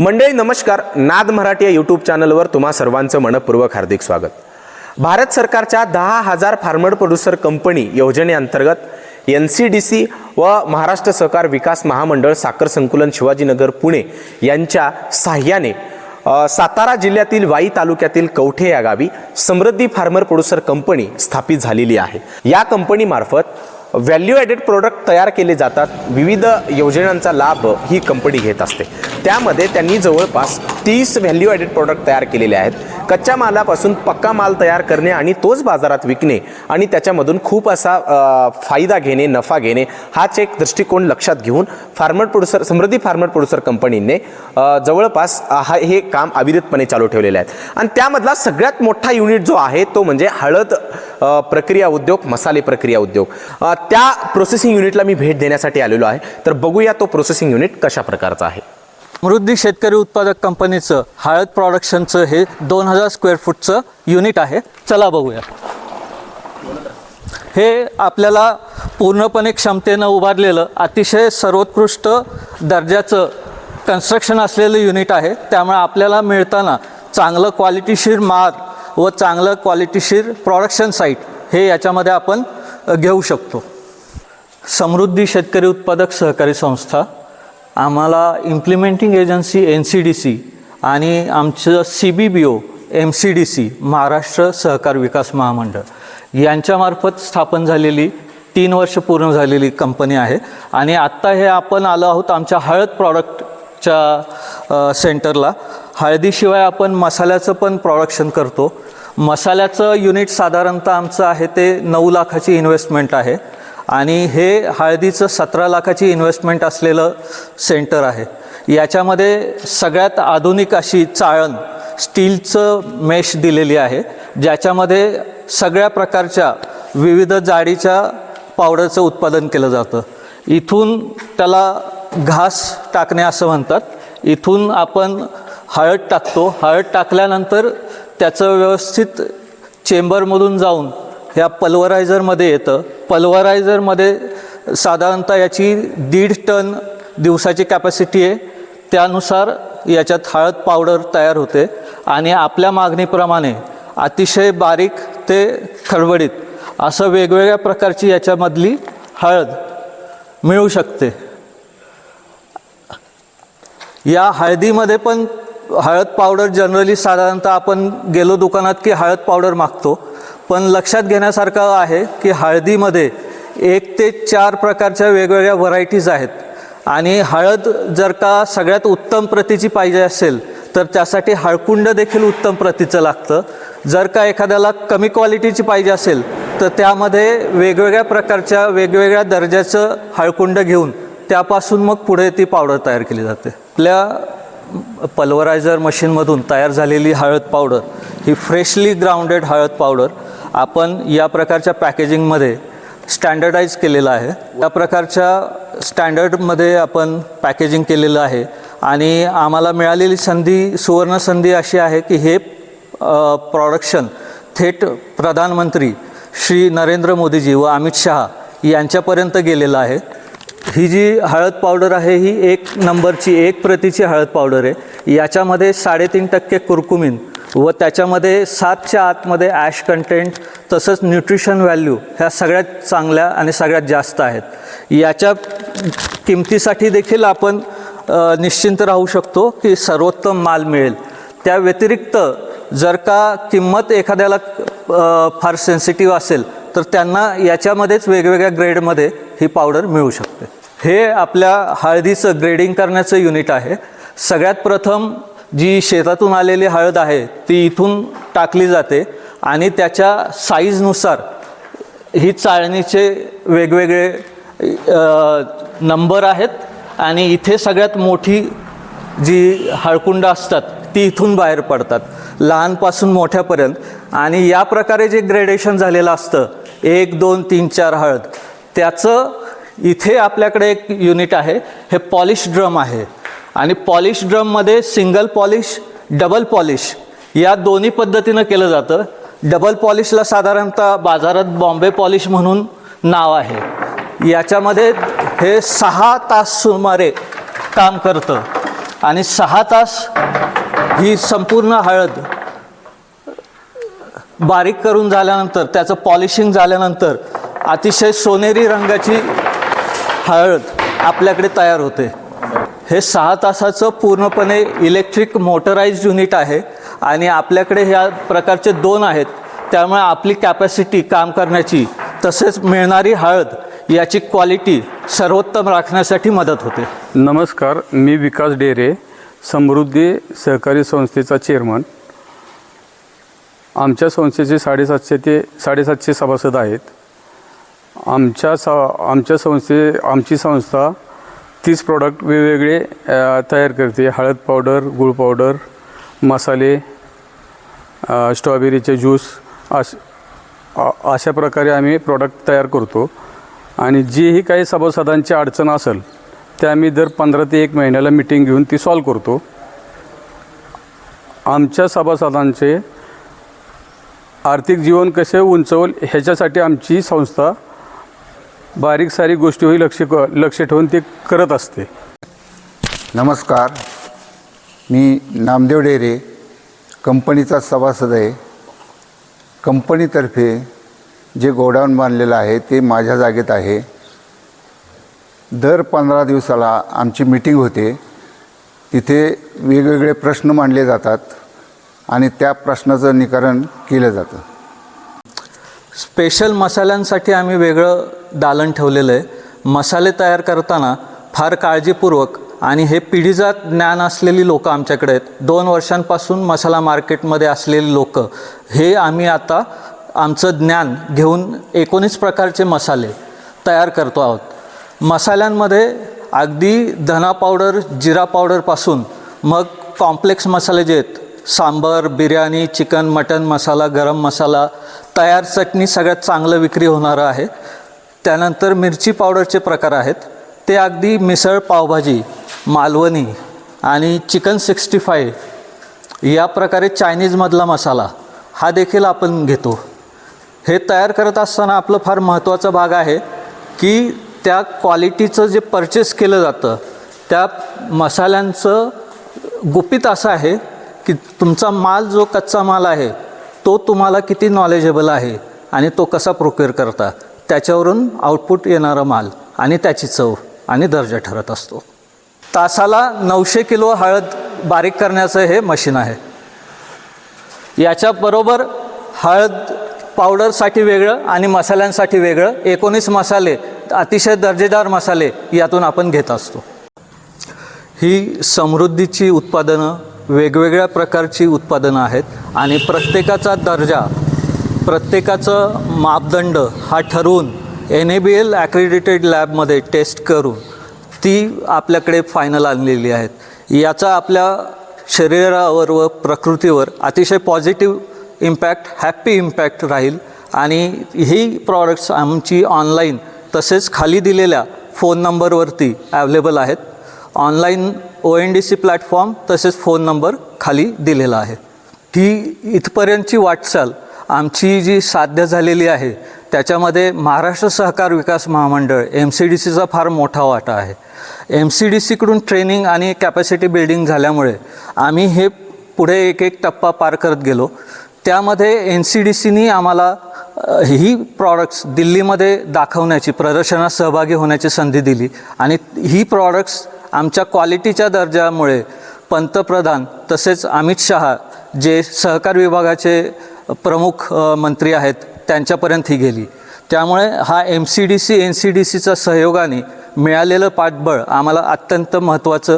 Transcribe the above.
मंडळी नमस्कार. नाद मराठी या यूट्यूब चॅनलवर तुम्हा सर्वांचं मनपूर्वक हार्दिक स्वागत. भारत सरकारच्या दहा हजार फार्मर प्रोड्युसर कंपनी योजनेअंतर्गत एन सी डी सी व महाराष्ट्र सहकार विकास महामंडळ साखर संकुलन शिवाजीनगर पुणे यांच्या साह्याने सातारा जिल्ह्यातील वाई तालुक्यातील कवठे या गावी समृद्धी फार्मर प्रोड्युसर कंपनी स्थापित झालेली आहे. या कंपनीमार्फत व्हॅल्यू ॲडेड प्रोडक्ट तयार केले जातात. विविध योजनांचा लाभ ही कंपनी घेत असते. त्यामध्ये त्यांनी जवळपास तीस व्हॅल्यू ॲडेड प्रोडक्ट तयार केलेले आहेत. कच्च्या मालापासून पक्का माल तयार करणे आणि तोच बाजारात विकणे आणि त्याच्यामधून खूप असा फायदा घेणे नफा घेणे हाच एक दृष्टिकोन लक्षात घेऊन farmer producer Samruddhi farmer producer कंपनीने जवळपास हा हे काम अविरतपणे चालू ठेवलेले आहेत. आणि त्यामधला सगळ्यात मोठा युनिट जो आहे तो म्हणजे हळद प्रक्रिया उद्योग मसाले प्रक्रिया उद्योग. त्या प्रोसेसिंग युनिटला मी भेट देण्यासाठी आलेलो आहे. तर बघूया तो प्रोसेसिंग युनिट कशा प्रकारचा आहे. समृद्धी शेतकरी उत्पादक कंपनीचं हळद प्रॉडक्शनचं हे दोन हजार स्क्वेअर फूटचं युनिट आहे. चला बघूया. हे आपल्याला पूर्णपणे क्षमतेनं उभारलेलं अतिशय सर्वोत्कृष्ट दर्जाचं कन्स्ट्रक्शन असलेलं युनिट आहे. त्यामुळे आपल्याला मिळताना चांगलं क्वालिटीशीर माल व चांगलं क्वालिटीशीर प्रॉडक्शन साईट हे याच्यामध्ये आपण घेऊ शकतो. समृद्धी शेतकरी उत्पादक सहकारी संस्था आम्हाला implementing agency N C D C आणि आमचं C B B O M C D C Maharashtra सहकार विकास महामंडळ यांच्यामार्फत स्थापन झालेली तीन वर्ष पूर्ण झालेली कंपनी आहे. आणि आत्ता हे आपण आलो आहोत आमच्या हळद प्रॉडक्टच्या सेंटरला हळदीशिवाय आपण मसाल्याचं पण प्रोडक्शन करतो. मसाल्याचं युनिट साधारणतः आमचं आहे ते नऊ लाखाची इन्व्हेस्टमेंट आहे. आणि हे हळदीचं सतरा लाखाची इन्व्हेस्टमेंट असलेलं सेंटर आहे. याच्यामध्ये सगळ्यात आधुनिक अशी चाळण स्टीलचं मेश दिलेली आहे. ज्याच्यामध्ये सगळ्या प्रकारच्या विविध जाडीच्या पावडरचं उत्पादन केलं जातं. इथून त्याला घास टाकणे असं म्हणतात. इथून आपण हळद टाकतो. हळद टाकल्यानंतर त्याचं व्यवस्थित चेंबरमधून जाऊन ह्या पल्वरायझरमध्ये येतं. पल्वरायझरमध्ये साधारणतः याची दीड टन दिवसाची कॅपॅसिटी आहे. त्यानुसार याच्यात हळद पावडर तयार होते. आणि आपल्या मागणीप्रमाणे अतिशय बारीक ते खडबडीत असं वेगवेगळ्या प्रकारची याच्यामधली हळद मिळू शकते. या हळदीमध्ये पण हळद पावडर जनरली साधारणतः आपण गेलो दुकानात की हळद पावडर मागतो. पण लक्षात घेण्यासारखं आहे की हळदीमध्ये एक ते चार प्रकारच्या वेगवेगळ्या व्हरायटीज आहेत. आणि हळद जर का सगळ्यात उत्तम प्रतीची पाहिजे असेल तर त्यासाठी हळकुंड देखील उत्तम प्रतीचं लागतं. जर का एखाद्याला कमी क्वालिटीची पाहिजे असेल तर त्यामध्ये वेगवेगळ्या प्रकारच्या वेगवेगळ्या दर्जाचं हळकुंड घेऊन त्यापासून मग पुढे ती पावडर तयार केली जाते. आपल्या पल्वरायझर मशीनमधून तयार झालेली हळद पावडर ही फ्रेशली ग्राउंडेड हळद पावडर आपण या प्रकारच्या पॅकेजिंगमध्ये स्टँडर्डाईज केलेलं आहे. त्या प्रकारच्या स्टँडर्डमध्ये आपण पॅकेजिंग केलेलं आहे. आणि आम्हाला मिळालेली संधी सुवर्ण संधी अशी आहे की हे प्रॉडक्शन थेट प्रधानमंत्री श्री नरेंद्र मोदीजी व अमित शहा यांच्यापर्यंत गेलेलं आहे. ही जी हळद पावडर आहे ही एक नंबरची एक प्रतीची हळद पावडर आहे. याच्यामध्ये साडेतीन टक्के कुरकुमिन व त्याच्यामध्ये सातच्या आतमध्ये ॲश कंटेंट तसंच न्यूट्रिशन व्हॅल्यू ह्या सगळ्यात चांगल्या आणि सगळ्यात जास्त आहेत. याच्या किमतीसाठी देखील आपण निश्चिंत राहू शकतो की सर्वोत्तम माल मिळेल. त्या व्यतिरिक्त जर का किंमत एखाद्याला फार सेन्सिटिव्ह असेल तर त्यांना याच्यामध्येच वेगवेगळ्या ग्रेडमध्ये ही पावडर मिळू शकते. हे आपल्या हळदीचं ग्रेडिंग करण्याचं युनिट आहे. सगळ्यात प्रथम जी शेतातून आलेली हळद आहे ती इथून टाकली जाते आणि त्याच्या साईजनुसार ही चाळणीचे वेगवेगळे नंबर आहेत आणि इथे सगळ्यात मोठी जी हळकुंड असतात ती इथून बाहेर पडतात लहानपासून मोठ्यापर्यंत. आणि या प्रकारे जे ग्रेडेशन झालेलं असतं एक दोन तीन चार हळद त्याचं इथे आपल्याकडे एक युनिट आहे हे पॉलिश ड्रम आहे. आणि पॉलिश ड्रममध्ये सिंगल पॉलिश डबल पॉलिश या दोन्ही पद्धतीनं केलं जातं. डबल पॉलिशला साधारणतः बाजारात बॉम्बे पॉलिश म्हणून नाव आहे. याच्यामध्ये हे सहा तास सुमारे काम करतं. आणि सहा तास ही संपूर्ण हळद बारीक करून झाल्यानंतर त्याचं पॉलिशिंग झाल्यानंतर अतिशय सोनेरी रंगाची हळद आपल्याकडे तयार होते. हे सहा तासाचं पूर्णपणे इलेक्ट्रिक मोटराइज्ड युनिट आहे आणि आपल्याकडे ह्या प्रकारचे दोन आहेत. त्यामुळे आपली कॅपॅसिटी काम करण्याची तसेच मिळणारी हळद याची क्वालिटी सर्वोत्तम राखण्यासाठी मदत होते. नमस्कार मी विकास डेरे समृद्धी सहकारी संस्थेचा चेअरमन आमच्या संस्थेचे साडेसातशे ते साडेसातशे सभासद आहेत. आमच्या स आमच्या संस्थे आमची संस्था तीच प्रॉडक्ट वेगवेगळे तयार करते. हळद पावडर गुळ पावडर मसाले स्ट्रॉबेरीचे ज्यूस अश अशा प्रकारे आम्ही प्रॉडक्ट तयार करतो. आणि जीही काही सभासदांची अडचण असेल ते आम्ही दर पंधरा ते एक महिन्याला मिटिंग घेऊन ती सॉल्व करतो. आमच्या सभासदांचे आर्थिक जीवन कसे उंचवल ह्याच्यासाठी आमची संस्था बारीक सारीक गोष्टीही लक्ष क लक्ष ठेवून ते करत असते. नमस्कार. मी नामदेव डेरे कंपनीचा सभासद आहे. कंपनीतर्फे जे गोडाऊन बांधलेलं आहे ते माझ्या जागेत आहे. दर पंधरा दिवसाला आमची मीटिंग होते. तिथे वेगवेगळे प्रश्न मांडले जातात आणि त्या प्रश्नाचं निकरण केलं जातं. स्पेशल मसाल्यांसाठी आम्ही वेगळं दालन ठेवलेलं आहे. मसाले तयार करताना फार काळजीपूर्वक आणि हे पिढीजात ज्ञान असलेली लोकं आमच्याकडे आहेत. दोन वर्षांपासून मसाला मार्केटमध्ये असलेली लोक हे आम्ही आता आमचं ज्ञान घेऊन एकोणीस प्रकारचे मसाले तयार करतो आहोत. मसाल्यांमध्ये अगदी धना पावडर जिरा पावडरपासून मग कॉम्प्लेक्स मसाले जे आहेत सांबर बिर्याणी चिकन मटन मसाला गरम मसाला तयार चटणी सगळ्यात चांगलं विक्री होणारं आहे. त्यानंतर मिरची पावडरचे प्रकार आहेत. ते अगदी मिसळ पावभाजी मालवणी आणि चिकन सिक्स्टी फाय या प्रकारे चायनीजमधला मसाला हा देखील आपण घेतो. हे तयार करत असताना आपलं फार महत्त्वाचा भाग आहे की त्या क्वालिटीचं जे परचेस केलं जातं त्या मसाल्यांचं गुपित असं आहे की तुमचा माल जो कच्चा माल आहे तो तुम्हाला किती नॉलेजेबल आहे आणि तो कसा प्रोक्युअर करता त्याच्यावरून आउटपुट येणारा माल आणि त्याची चव आणि दर्जा ठरत असतो. तासाला नऊशे किलो हळद बारीक करण्याचं हे मशीन आहे. याच्याबरोबर हळद पावडरसाठी वेगळं आणि मसाल्यांसाठी वेगळं एकोणीस मसाले अतिशय दर्जेदार मसाले यातून आपण घेत असतो. ही समृद्धीची उत्पादनं वेगवेगळ्या प्रकारची उत्पादनं आहेत आणि प्रत्येकाचा दर्जा प्रत्येकाचं मापदंड हा ठरवून एन ए बी एल ॲक्रेडिटेड लॅबमध्ये टेस्ट करून ती आपल्याकडे फायनल आणलेली आहेत. याचा आपल्या शरीरावर व प्रकृतीवर अतिशय पॉझिटिव्ह इम्पॅक्ट हॅप्पी इम्पॅक्ट राहील आणि ही प्रॉडक्ट्स आमची ऑनलाईन तसेच खाली दिलेल्या फोन नंबरवरती ॲवेलेबल आहेत. Online O N D C platform तसेच फोन नंबर खाली दिलेला आहे. ही इथपर्यंतची वाटचाल आमची जी साध्य झालेली आहे त्याच्यामध्ये महाराष्ट्र सहकार विकास महामंडळ एम सी डी सीचा फार मोठा वाटा आहे. एम सी डी सीकडून ट्रेनिंग आणि कॅपॅसिटी बिल्डिंग झाल्यामुळे आम्ही हे पुढे एक एक टप्पा पार करत गेलो. त्यामध्ये एन सी डी सीनी आम्हाला ही प्रॉडक्ट्स दिल्लीमध्ये दाखवण्याची प्रदर्शनात सहभागी होण्याची संधी दिली आणि ही प्रॉडक्ट्स आमच्या क्वालिटीच्या दर्जामुळे पंतप्रधान तसेच अमित शहा जे सहकार विभागाचे प्रमुख मंत्री आहेत त्यांच्यापर्यंत ही गेली. त्यामुळे हा M C D C N C D सीचा सहयोगाने मिळालेलं पाठबळ आम्हाला अत्यंत महत्त्वाचं